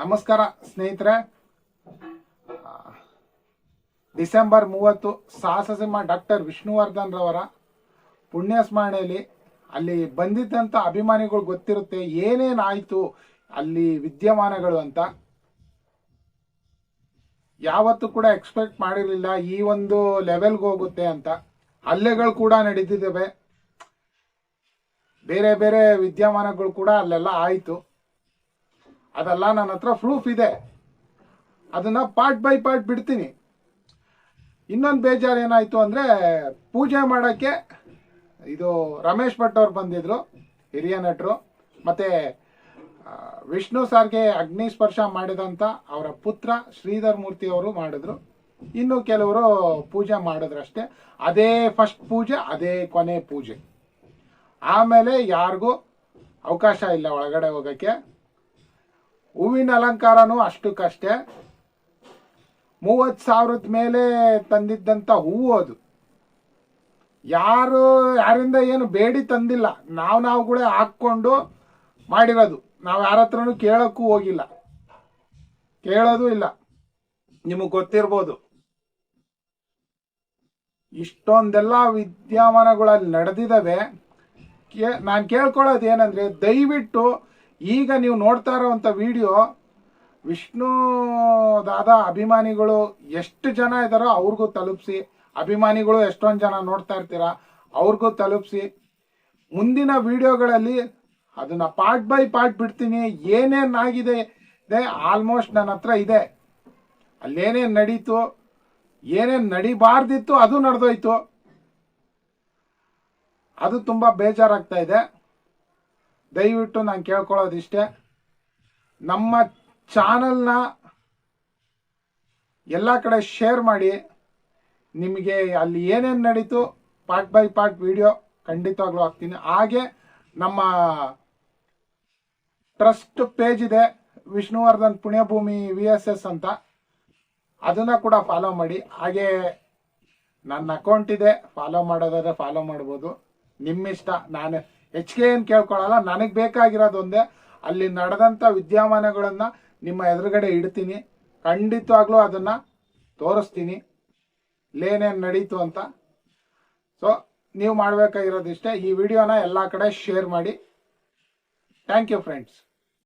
ನಮಸ್ಕಾರ, ಸ್ನೇಹಿತರೆ. ಡಿಸೆಂಬರ್ ಮೂವತ್ತು ಸಾಹಸಸಿಂಹ ಡಾಕ್ಟರ್ ವಿಷ್ಣುವರ್ಧನ್ ರವರ ಪುಣ್ಯ ಸ್ಮರಣೆಯಲ್ಲಿ ಅಲ್ಲಿ ಬಂದಿದ್ದಂಥ ಅಭಿಮಾನಿಗಳು ಗೊತ್ತಿರುತ್ತೆ ಏನೇನಾಯಿತು ಅಲ್ಲಿ ವಿದ್ಯಮಾನಗಳು ಅಂತ. ಯಾವತ್ತೂ ಕೂಡ ಎಕ್ಸ್ಪೆಕ್ಟ್ ಮಾಡಿರಲಿಲ್ಲ ಈ ಒಂದು ಲೆವೆಲ್ಗೆ ಹೋಗುತ್ತೆ ಅಂತ. ಹಲ್ಲೆಗಳು ಕೂಡ ನಡೀತಿದ್ದಾವೆ. ಬೇರೆ ಬೇರೆ ವಿದ್ಯಮಾನಗಳು ಕೂಡ ಅಲ್ಲೆಲ್ಲ ಆಯಿತು. ಅದೆಲ್ಲ ನನ್ನ ಹತ್ರ ಪ್ರೂಫ್ ಇದೆ. ಅದನ್ನ ಪಾರ್ಟ್ ಬೈ ಪಾರ್ಟ್ ಬಿಡ್ತೀನಿ. ಇನ್ನೊಂದು ಬೇಜಾರು ಏನಾಯ್ತು ಅಂದ್ರೆ ಪೂಜೆ ಮಾಡೋಕ್ಕೆ ಇದು ರಮೇಶ್ ಭಟ್ ಅವ್ರು ಬಂದಿದ್ರು, ಹಿರಿಯ ನಟರು. ಮತ್ತೆ ವಿಷ್ಣು ಸರ್ಗೆ ಅಗ್ನಿ ಸ್ಪರ್ಶ ಮಾಡಿದಂಥ ಅವರ ಪುತ್ರ ಶ್ರೀಧರ್ ಮೂರ್ತಿ ಅವರು ಮಾಡಿದ್ರು. ಇನ್ನು ಕೆಲವರು ಪೂಜೆ ಮಾಡಿದ್ರು ಅಷ್ಟೇ ಅದೇ ಫಸ್ಟ್ ಪೂಜೆ, ಅದೇ ಕೊನೆ ಪೂಜೆ. ಆಮೇಲೆ ಯಾರಿಗೂ ಅವಕಾಶ ಇಲ್ಲ ಒಳಗಡೆ ಹೋಗಕ್ಕೆ. ಹೂವಿನ ಅಲಂಕಾರನೂ ಅಷ್ಟಕ್ಕಷ್ಟೇ. ಮೂವತ್ತು ಸಾವಿರದ ಮೇಲೆ ತಂದಿದ್ದಂಥ ಹೂವು ಅದು. ಯಾರು, ಯಾರಿಂದ ಏನು ಬೇಡಿ ತಂದಿಲ್ಲ. ನಾವು ನಾವುಗಳೇ ಹಾಕ್ಕೊಂಡು ಮಾಡಿರೋದು. ನಾವು ಯಾರ ಹತ್ರನೂ ಕೇಳೋಕ್ಕೂ ಹೋಗಿಲ್ಲ. ಕೇಳೋದು ಇಲ್ಲ. ನಿಮಗೆ ಗೊತ್ತಿರ್ಬೋದು. ಇಷ್ಟೊಂದೆಲ್ಲ ವಿದ್ಯಮಾನಗಳಲ್ಲಿ ನಡೆದಿದ್ದಾವೆ. ಕೇ, ನಾನು ಕೇಳ್ಕೊಳ್ಳೋದು ಏನಂದ್ರೆ ದಯವಿಟ್ಟು ಈಗ ನೀವು ನೋಡ್ತಾ ಇರೋವಂಥ ವಿಡಿಯೋ, ವಿಷ್ಣು ಅಭಿಮಾನಿಗಳು ಎಷ್ಟು ಜನ ಇದ್ದಾರೋ ಅವ್ರಿಗೂ ತಲುಪಿಸಿ, ಅಭಿಮಾನಿಗಳು ಎಷ್ಟೊಂದು ಜನ ನೋಡ್ತಾ ಇರ್ತೀರಾ, ಅವ್ರಿಗೂ ತಲುಪಿಸಿ. ಮುಂದಿನ ವಿಡಿಯೋಗಳಲ್ಲಿ ಅದನ್ನ ಪಾರ್ಟ್ ಬೈ ಪಾರ್ಟ್ ಬಿಡ್ತೀನಿ ಏನೇನಾಗಿದೆ ಇದೆ ಆಲ್ಮೋಸ್ಟ್ ನನ್ನ ಹತ್ರ ಇದೆ. ಅಲ್ಲೇನೇನು ನಡೀತು, ಏನೇನು ನಡಿಬಾರ್ದಿತ್ತು ಅದು ನಡೆದೋಯ್ತು. ಅದು ತುಂಬ ಬೇಜಾರಾಗ್ತಾ ಇದೆ. ದಯವಿಟ್ಟು ನಾನು ಕೇಳ್ಕೊಳ್ಳೋದಿಷ್ಟೇ, ನಮ್ಮ ಚಾನಲ್ನ ಎಲ್ಲ ಕಡೆ ಶೇರ್ ಮಾಡಿ, ನಿಮಗೆ ಅಲ್ಲಿ ಏನೇನು ನಡೀತು, ಪಾರ್ಟ್ ಬೈ ಪಾರ್ಟ್ ವಿಡಿಯೋ ಖಂಡಿತವಾಗ್ಲೂ ಹಾಕ್ತೀನಿ. ಹಾಗೆ ನಮ್ಮ ಟ್ರಸ್ಟ್ ಪೇಜ್ ಇದೆ, Vishnuvardhan Punyabhoomi V S S ಅಂತ, ಅದನ್ನು ಕೂಡ ಫಾಲೋ ಮಾಡಿ. ಹಾಗೆ ನನ್ನ ಅಕೌಂಟ್ ಇದೆ ಫಾಲೋ ಮಾಡೋದಾದ್ರೆ ಫಾಲೋ ಮಾಡ್ಬೋದು. ನಿಮ್ಮಿಷ್ಟ, ನಾನು ಹೆಚ್ಚಿಗೆ ಏನು ಕೇಳ್ಕೊಳಲ್ಲ ನನಗೆ ಬೇಕಾಗಿರೋದೊಂದೇ ಅಲ್ಲಿ ನಡೆದಂಥ ವಿದ್ಯಮಾನಗಳನ್ನ ನಿಮ್ಮ ಎದುರುಗಡೆ ಇಡ್ತೀನಿ. ಖಂಡಿತವಾಗ್ಲೂ ಅದನ್ನ ತೋರಿಸ್ತೀನಿ. ಇಲ್ಲೇನೇನು ನಡೀತು ಅಂತ. ಸೊ ನೀವು ಮಾಡಬೇಕಾಗಿರೋದಿಷ್ಟೇ. ಈ ವಿಡಿಯೋನ ಎಲ್ಲ ಕಡೆ ಶೇರ್ ಮಾಡಿ. Thank you friends